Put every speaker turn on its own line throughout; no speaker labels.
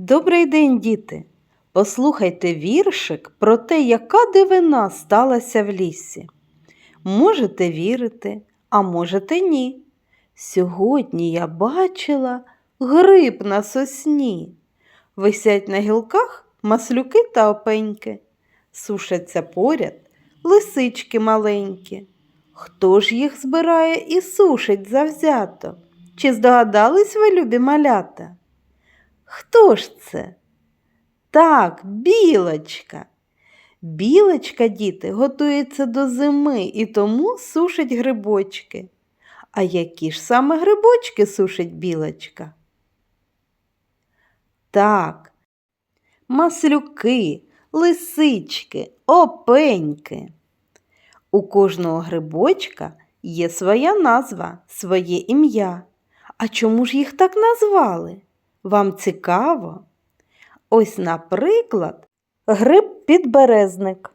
Добрий день, діти! Послухайте віршик про те, яка дивина сталася в лісі. Можете вірити, а можете ні. Сьогодні я бачила гриб на сосні. Висять на гілках маслюки та опеньки. Сушаться поряд лисички маленькі. Хто ж їх збирає і сушить завзято? Чи здогадались ви, любі малята? Хто ж це? Так, білочка. Білочка, діти, готується до зими і тому сушить грибочки. А які ж саме грибочки сушить білочка? Так, маслюки, лисички, опеньки. У кожного грибочка є своя назва, своє ім'я. А чому ж їх так назвали? Вам цікаво? Ось, наприклад, гриб підберезник.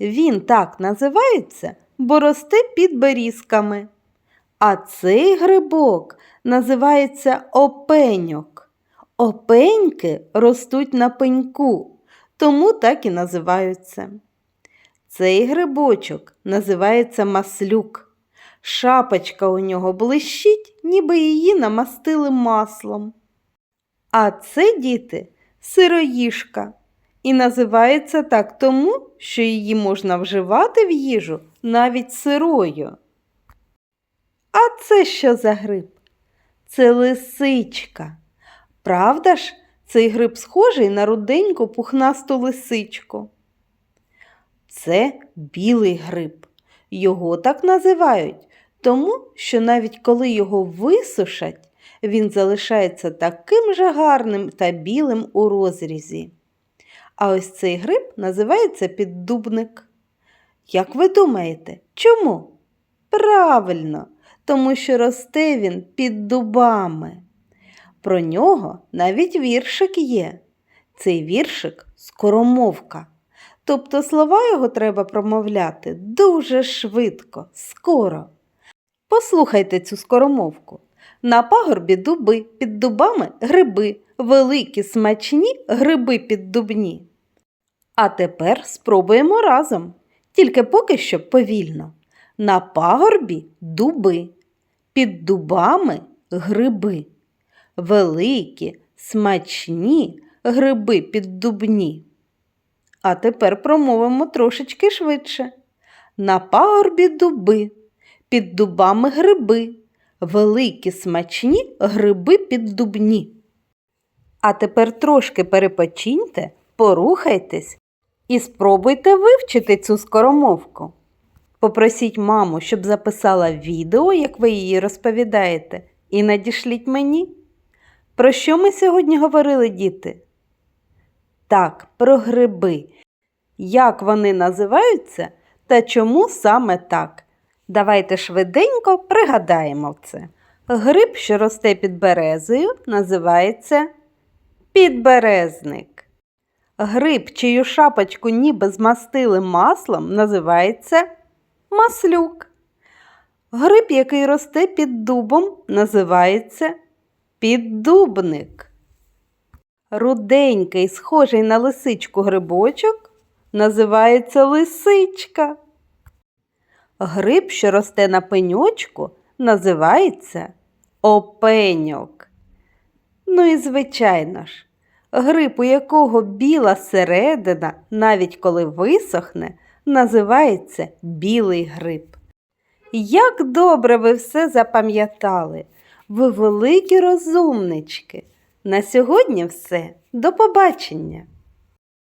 Він так називається, бо росте під берізками. А цей грибок називається опеньок. Опеньки ростуть на пеньку, тому так і називаються. Цей грибочок називається маслюк. Шапочка у нього блищить, ніби її намастили маслом. А це, діти, сироїжка. І називається так тому, що її можна вживати в їжу навіть сирою. А це що за гриб? Це лисичка. Правда ж, цей гриб схожий на руденьку пухнасту лисичку. Це білий гриб. Його так називають, тому що навіть коли його висушать, він залишається таким же гарним та білим у розрізі. А ось цей гриб називається піддубник. Як ви думаєте, чому? Правильно, тому що росте він під дубами. Про нього навіть віршик є. Цей віршик скоромовка. Тобто слова його треба промовляти дуже швидко, скоро. Послухайте цю скоромовку. На пагорбі дуби, під дубами гриби, великі смачні гриби піддубні. А тепер спробуємо разом, тільки поки що повільно. На пагорбі дуби, під дубами гриби, великі, смачні гриби піддубні. А тепер промовимо трошечки швидше. На пагорбі дуби, під дубами гриби, великі смачні гриби піддубні. А тепер трошки перепочиньте, порухайтесь і спробуйте вивчити цю скоромовку. Попросіть маму, щоб записала відео, як ви її розповідаєте, і надішліть мені. Про що ми сьогодні говорили, діти? Так, про гриби. Як вони називаються та чому саме так? Давайте швиденько пригадаємо це. Гриб, що росте під березою, називається підберезник. Гриб, чию шапочку ніби змастили маслом, називається маслюк. Гриб, який росте під дубом, називається піддубник. Руденький, схожий на лисичку грибочок, називається лисичка. Гриб, що росте на пеньочку, називається опеньок. Ну і звичайно ж, гриб, у якого біла середина, навіть коли висохне, називається білий гриб. Як добре ви все запам'ятали! Ви великі розумнички! На сьогодні все. До побачення!